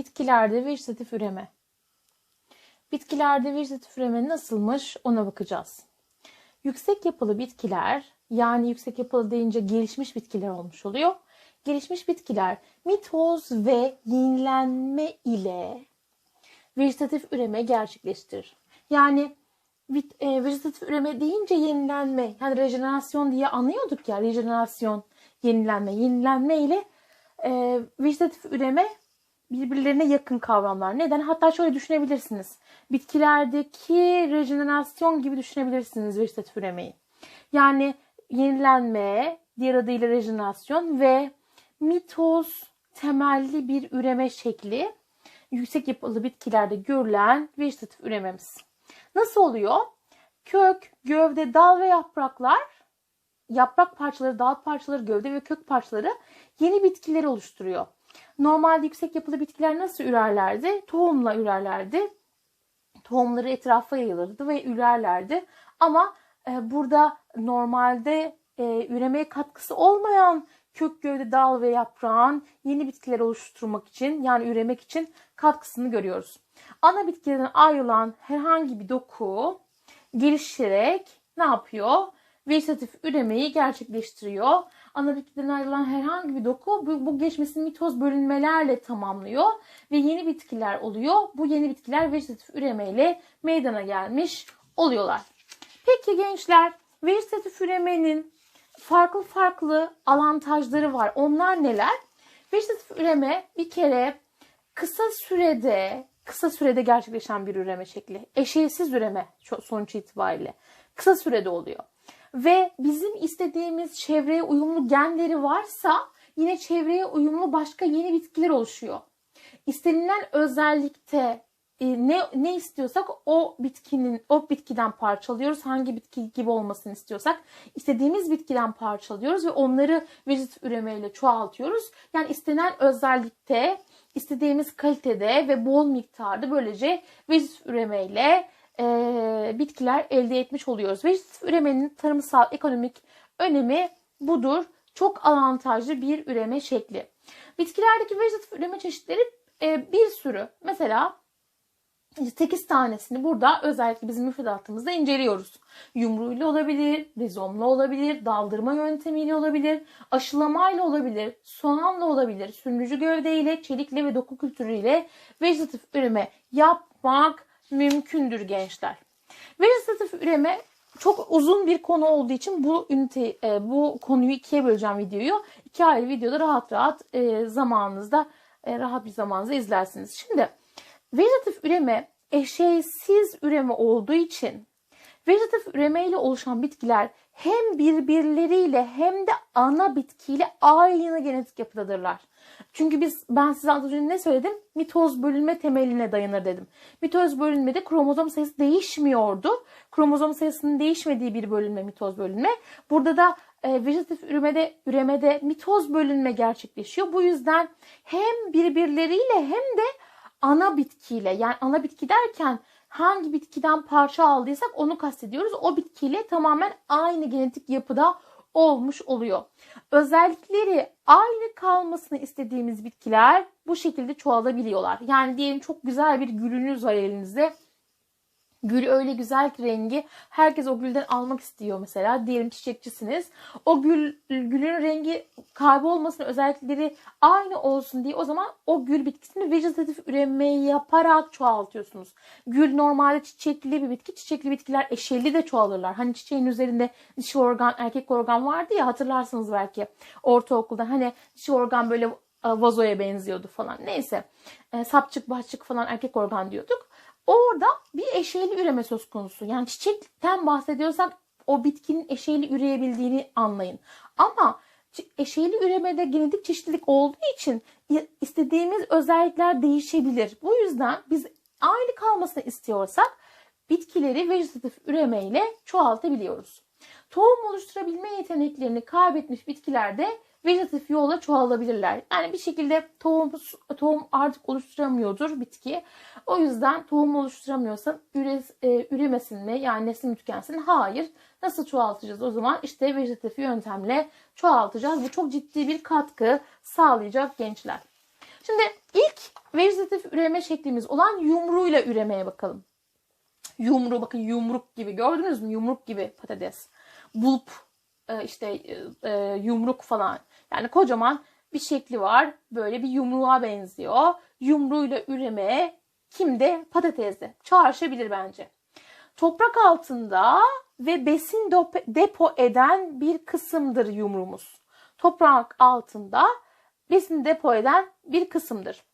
Bitkilerde vejetatif üreme. Bitkilerde vejetatif üreme nasılmış ona bakacağız. Yüksek yapılı bitkiler yani yüksek yapılı deyince gelişmiş bitkiler olmuş oluyor. Gelişmiş bitkiler mitoz ve yenilenme ile vejetatif üreme gerçekleştirir. Yani e, vejetatif üreme deyince yenilenme yani rejenerasyon diye anlıyorduk ya rejenerasyon yenilenme yenilenme ile e, vejetatif üreme birbirlerine yakın kavramlar. Neden? Hatta şöyle düşünebilirsiniz. Bitkilerdeki rejenerasyon gibi düşünebilirsiniz vejetatif üremeyi. Yani yenilenme, diğer adıyla rejenerasyon ve mitoz temelli bir üreme şekli yüksek yapılı bitkilerde görülen vejetatif ürememiz. Nasıl oluyor? Kök, gövde, dal ve yapraklar, yaprak parçaları, dal parçaları, gövde ve kök parçaları yeni bitkileri oluşturuyor. Normalde yüksek yapılı bitkiler nasıl ürerlerdi? Tohumla ürerlerdi. Tohumları etrafa yayılırdı ve ürerlerdi. Ama e, burada normalde e, üremeye katkısı olmayan kök, gövde, dal ve yaprağın yeni bitkiler oluşturmak için yani üremek için katkısını görüyoruz. Ana bitkilerden ayrılan herhangi bir doku gelişerek ne yapıyor? Vejetatif üremeyi gerçekleştiriyor. Ana bitkilerden ayrılan herhangi bir doku bu, bu geçmesini mitoz bölünmelerle tamamlıyor ve yeni bitkiler oluyor. Bu yeni bitkiler vejetatif üremeyle meydana gelmiş oluyorlar. Peki gençler vejetatif üremenin farklı farklı avantajları var. Onlar neler? Vejetatif üreme bir kere kısa sürede kısa sürede gerçekleşen bir üreme şekli. Eşeğsiz üreme sonuç itibariyle. Kısa sürede oluyor. Ve bizim istediğimiz çevreye uyumlu genleri varsa yine çevreye uyumlu başka yeni bitkiler oluşuyor. İstenilen özellikte e, ne ne istiyorsak o bitkinin o bitkiden parçalıyoruz. Hangi bitki gibi olmasını istiyorsak istediğimiz bitkiden parçalıyoruz ve onları vejetatif üremeyle çoğaltıyoruz. Yani istenen özellikte, istediğimiz kalitede ve bol miktarda böylece vejetatif üremeyle e, bitkiler elde etmiş oluyoruz. Vejetatif üremenin tarımsal ekonomik önemi budur. Çok avantajlı bir üreme şekli. Bitkilerdeki vejetatif üreme çeşitleri e, bir sürü. Mesela 8 tanesini burada özellikle bizim müfredatımızda inceliyoruz. Yumruğuyla olabilir, rizomla olabilir, daldırma yöntemiyle olabilir, aşılamayla olabilir, soğanla olabilir, sürücü gövdeyle, çelikle ve doku kültürüyle vejetatif üreme yapmak mümkündür gençler. Vejetatif üreme çok uzun bir konu olduğu için bu ünite, bu konuyu ikiye böleceğim videoyu. İki ayrı videoda rahat rahat zamanınızda rahat bir zamanınızda izlersiniz. Şimdi Vejetatif üreme eşeysiz üreme olduğu için vejetatif üreme ile oluşan bitkiler hem birbirleriyle hem de ana bitkiyle aynı genetik yapıdadırlar. Çünkü biz ben size az önce ne söyledim? Mitoz bölünme temeline dayanır dedim. Mitoz bölünmede kromozom sayısı değişmiyordu. Kromozom sayısının değişmediği bir bölünme mitoz bölünme. Burada da e, vejetatif üremede üremede mitoz bölünme gerçekleşiyor. Bu yüzden hem birbirleriyle hem de ana bitkiyle yani ana bitki derken hangi bitkiden parça aldıysak onu kastediyoruz. O bitkiyle tamamen aynı genetik yapıda olmuş oluyor. Özellikleri aynı kalmasını istediğimiz bitkiler bu şekilde çoğalabiliyorlar. Yani diyelim çok güzel bir gülünüz var elinizde. Gül öyle güzel ki rengi herkes o gülden almak istiyor mesela. Diyelim çiçekçisiniz. O gül gülün rengi kaybolmasın özellikleri aynı olsun diye o zaman o gül bitkisini vejetatif üremeyi yaparak çoğaltıyorsunuz. Gül normalde çiçekli bir bitki. Çiçekli bitkiler eşelli de çoğalırlar. Hani çiçeğin üzerinde dişi organ, erkek organ vardı ya hatırlarsınız belki ortaokulda. Hani dişi organ böyle vazoya benziyordu falan. Neyse. E, sapçık, bahçık falan erkek organ diyorduk. Orada bir eşeğli üreme söz konusu. Yani çiçekten bahsediyorsak o bitkinin eşeğli üreyebildiğini anlayın. Ama eşeğli üremede genetik çeşitlilik olduğu için istediğimiz özellikler değişebilir. Bu yüzden biz aynı kalmasını istiyorsak bitkileri vejetatif üremeyle çoğaltabiliyoruz. Tohum oluşturabilme yeteneklerini kaybetmiş bitkilerde vejetatif yolla çoğalabilirler. Yani bir şekilde tohum, tohum artık oluşturamıyordur bitki. O yüzden tohum oluşturamıyorsa üre, e, üremesin mi? Yani nesli mi tükensin? Hayır. Nasıl çoğaltacağız o zaman? İşte vejetatif yöntemle çoğaltacağız. Bu çok ciddi bir katkı sağlayacak gençler. Şimdi ilk vejetatif üreme şeklimiz olan yumruğuyla üremeye bakalım. Yumru bakın yumruk gibi gördünüz mü? Yumruk gibi patates. Bulp işte e, e, yumruk falan. Yani kocaman bir şekli var. Böyle bir yumruğa benziyor. Yumruğuyla üreme kimde? Patatesde. Çağrışabilir bence. Toprak altında ve besin depo eden bir kısımdır yumruğumuz. Toprak altında besin depo eden bir kısımdır.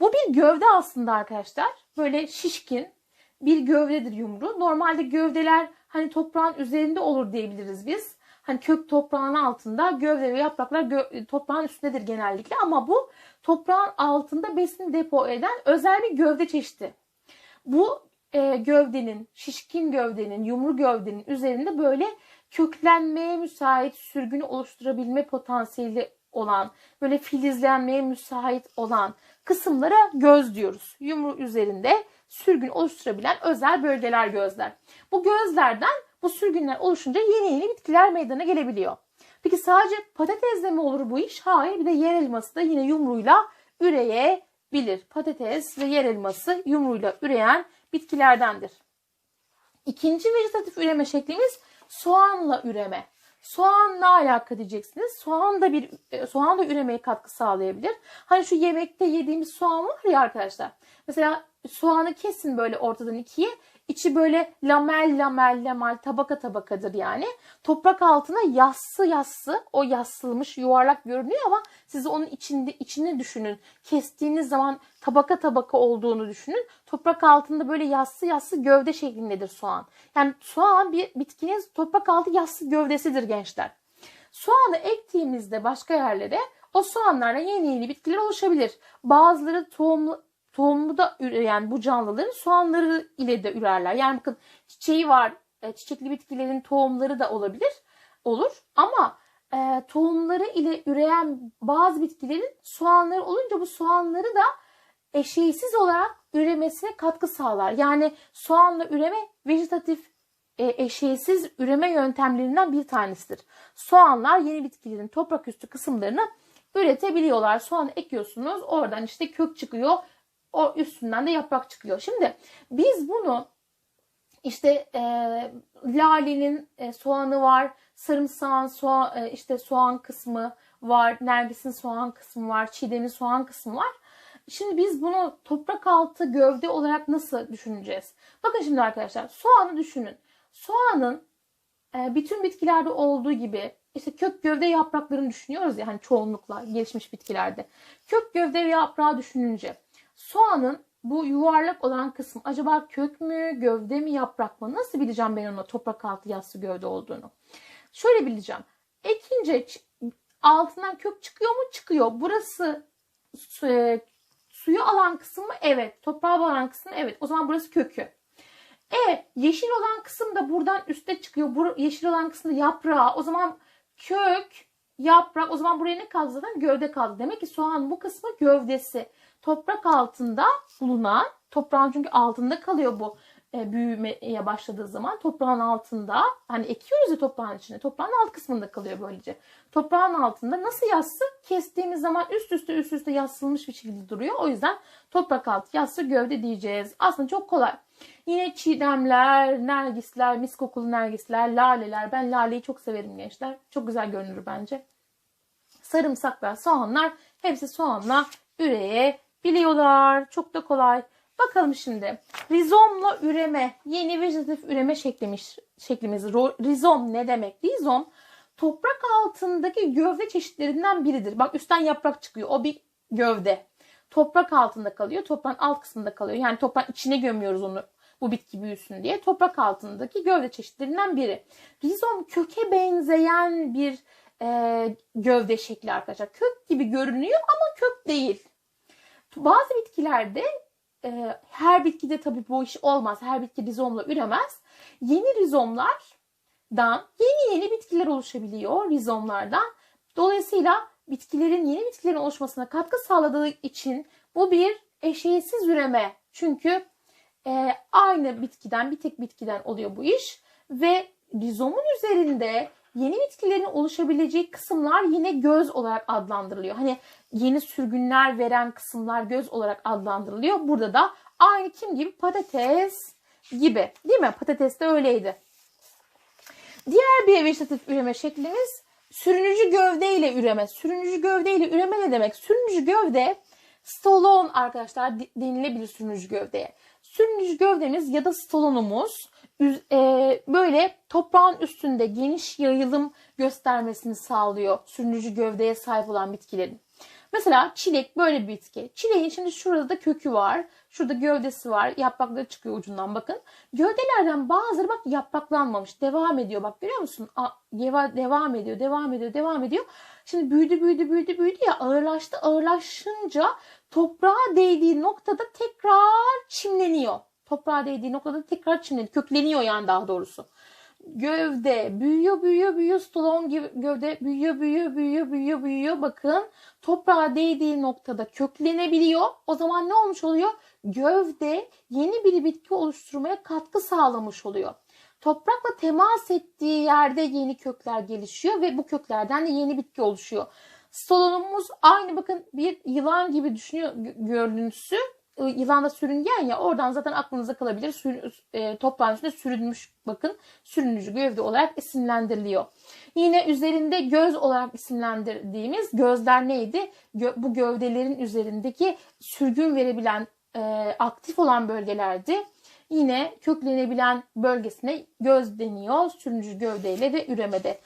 Bu bir gövde aslında arkadaşlar. Böyle şişkin bir gövdedir yumru. Normalde gövdeler hani toprağın üzerinde olur diyebiliriz biz. Hani kök toprağın altında gövde ve yapraklar gö- toprağın üstündedir genellikle ama bu toprağın altında besin depo eden özel bir gövde çeşidi. Bu e, gövdenin, şişkin gövdenin, yumru gövdenin üzerinde böyle köklenmeye müsait sürgünü oluşturabilme potansiyeli olan, böyle filizlenmeye müsait olan kısımlara göz diyoruz. Yumru üzerinde sürgün oluşturabilen özel bölgeler gözler. Bu gözlerden bu sürgünler oluşunca yeni yeni bitkiler meydana gelebiliyor. Peki sadece patatesle mi olur bu iş? Hayır bir de yer elması da yine yumruğuyla üreyebilir. Patates ve yer elması yumruğuyla üreyen bitkilerdendir. İkinci vejetatif üreme şeklimiz soğanla üreme. Soğanla alaka diyeceksiniz. Soğan da bir e, soğan da üremeye katkı sağlayabilir. Hani şu yemekte yediğimiz soğan var ya arkadaşlar. Mesela soğanı kesin böyle ortadan ikiye. İçi böyle lamel lamel lamel tabaka tabakadır yani. Toprak altına yassı yassı o yassılmış yuvarlak görünüyor ama siz onun içinde içini düşünün. Kestiğiniz zaman tabaka tabaka olduğunu düşünün. Toprak altında böyle yassı yassı gövde şeklindedir soğan. Yani soğan bir bitkinin toprak altı yassı gövdesidir gençler. Soğanı ektiğimizde başka yerlere o soğanlarla yeni yeni bitkiler oluşabilir. Bazıları tohumlu, tohumlu da üreyen bu canlıların soğanları ile de ürerler. Yani bakın çiçeği var, e, çiçekli bitkilerin tohumları da olabilir, olur. Ama e, tohumları ile üreyen bazı bitkilerin soğanları olunca bu soğanları da eşeğsiz olarak üremesine katkı sağlar. Yani soğanla üreme vejetatif e, eşeğsiz üreme yöntemlerinden bir tanesidir. Soğanlar yeni bitkilerin toprak üstü kısımlarını üretebiliyorlar. Soğan ekiyorsunuz oradan işte kök çıkıyor o üstünden de yaprak çıkıyor. Şimdi biz bunu işte e, lalenin e, soğanı var, sarımsağın soğan, e, işte soğan kısmı var, nergisin soğan kısmı var, çiğdemin soğan kısmı var. Şimdi biz bunu toprak altı gövde olarak nasıl düşüneceğiz? Bakın şimdi arkadaşlar soğanı düşünün. Soğanın e, bütün bitkilerde olduğu gibi işte kök gövde yapraklarını düşünüyoruz ya hani çoğunlukla gelişmiş bitkilerde. Kök gövde ve yaprağı düşününce soğanın bu yuvarlak olan kısım acaba kök mü, gövde mi, yaprak mı? Nasıl bileceğim ben ona toprak altı yassı gövde olduğunu? Şöyle bileceğim. Ekince altından kök çıkıyor mu? Çıkıyor. Burası e, suyu alan kısım mı? Evet. Toprağa bağlanan kısım mı? Evet. O zaman burası kökü. E yeşil olan kısım da buradan üste çıkıyor. Bu yeşil olan kısımda yaprağı. O zaman kök, yaprak. O zaman buraya ne kaldı zaten? Gövde kaldı. Demek ki soğan bu kısmı gövdesi. Toprak altında bulunan, toprağın çünkü altında kalıyor bu e, büyümeye başladığı zaman toprağın altında hani ekiyoruz ya toprağın içine toprağın alt kısmında kalıyor böylece. Toprağın altında nasıl yassı? Kestiğimiz zaman üst üste üst üste yassılmış bir şekilde duruyor. O yüzden toprak altı yassı gövde diyeceğiz. Aslında çok kolay. Yine çiğdemler, nergisler, mis kokulu nergisler, laleler. Ben laleyi çok severim gençler. Çok güzel görünür bence. Sarımsaklar, soğanlar hepsi soğanla üreyebiliyorlar. Çok da kolay. Bakalım şimdi. Rizomla üreme. Yeni vejetatif üreme şeklimiz. şeklimiz. Rizom ne demek? Rizom toprak altındaki gövde çeşitlerinden biridir. Bak üstten yaprak çıkıyor. O bir gövde. Toprak altında kalıyor. Toprağın alt kısmında kalıyor. Yani toprağın içine gömüyoruz onu bu bitki büyüsün diye. Toprak altındaki gövde çeşitlerinden biri. Rizom köke benzeyen bir e, gövde şekli arkadaşlar. Kök gibi görünüyor ama kök değil. Bazı bitkilerde e, her bitkide tabii bu iş olmaz. Her bitki rizomla üremez. Yeni rizomlardan yeni yeni bitkiler oluşabiliyor rizomlardan. Dolayısıyla bitkilerin yeni bitkilerin oluşmasına katkı sağladığı için bu bir eşeğsiz üreme. Çünkü e, aynı bitkiden bir tek bitkiden oluyor bu iş ve rizomun üzerinde yeni bitkilerin oluşabileceği kısımlar yine göz olarak adlandırılıyor. Hani yeni sürgünler veren kısımlar göz olarak adlandırılıyor. Burada da aynı kim gibi patates gibi değil mi? Patates de öyleydi. Diğer bir vejetatif üreme şeklimiz sürünücü gövde ile üreme. Sürünücü gövde ile üreme ne demek? Sürünücü gövde stolon arkadaşlar de- denilebilir sürünücü gövdeye. Sürünücü gövdemiz ya da stolonumuz e, böyle toprağın üstünde geniş yayılım göstermesini sağlıyor sürünücü gövdeye sahip olan bitkilerin. Mesela çilek böyle bir bitki. Çileğin şimdi şurada da kökü var. Şurada gövdesi var. Yaprakları çıkıyor ucundan bakın. Gövdelerden bazıları bak yapraklanmamış. Devam ediyor bak görüyor musun? A, deva- devam ediyor, devam ediyor, devam ediyor. Şimdi büyüdü, büyüdü, büyüdü, büyüdü ya ağırlaştı. Ağırlaşınca toprağa değdiği noktada tekrar çimleniyor. Toprağa değdiği noktada tekrar çimleniyor. Kökleniyor yani daha doğrusu gövde büyüyor büyüyor büyüyor. Stolon gibi gövde büyüyor büyüyor büyüyor büyüyor büyüyor. Bakın toprağa değdiği noktada köklenebiliyor. O zaman ne olmuş oluyor? Gövde yeni bir bitki oluşturmaya katkı sağlamış oluyor. Toprakla temas ettiği yerde yeni kökler gelişiyor ve bu köklerden de yeni bitki oluşuyor. Stolonumuz aynı bakın bir yılan gibi düşünüyor gö- görünüşü e, yılan da sürüngen ya oradan zaten aklınıza kalabilir. Sür, e, toprağın üstünde sürünmüş bakın sürünücü gövde olarak isimlendiriliyor. Yine üzerinde göz olarak isimlendirdiğimiz gözler neydi? Gö- bu gövdelerin üzerindeki sürgün verebilen e, aktif olan bölgelerdi. Yine köklenebilen bölgesine göz deniyor sürünücü gövdeyle de üremede.